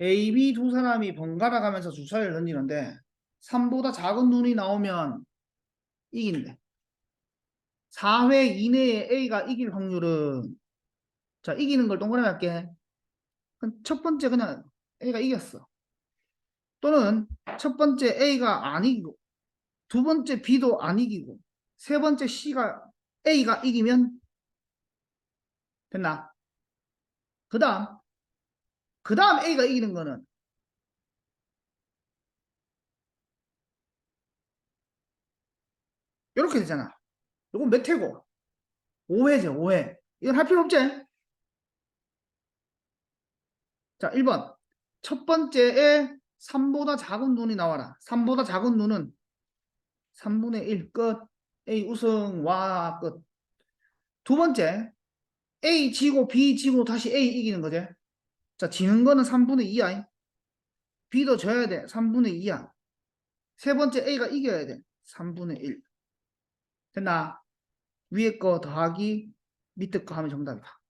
A, B 두 사람이 번갈아 가면서 주사위를 던지는데 3보다 작은 눈이 나오면 이긴대. 4회 이내에 A가 이길 확률은 자 이기는 걸 동그라미 할게. 첫 번째 그냥 A가 이겼어. 또는 첫 번째 A가 안 이기고 두 번째 B도 안 이기고 세 번째 C가 A가 이기면 됐나? 그 다음 그 다음 A가 이기는 거는 이렇게 되잖아. 이건 몇 회고? 5회죠, 5회. 이건 할 필요 없지? 자, 1번. 첫 번째에 3보다 작은 눈이 나와라. 3보다 작은 눈은 3분의 1 끝. A 우승 와 끝. 두 번째. A 지고 B 지고 다시 A 이기는 거지. 자, 지는 거는 3분의 2야. B도 져야 돼. 3분의 2야. 세 번째 A가 이겨야 돼. 3분의 1. 됐나? 위에 거 더하기 밑에 거 하면 정답이다.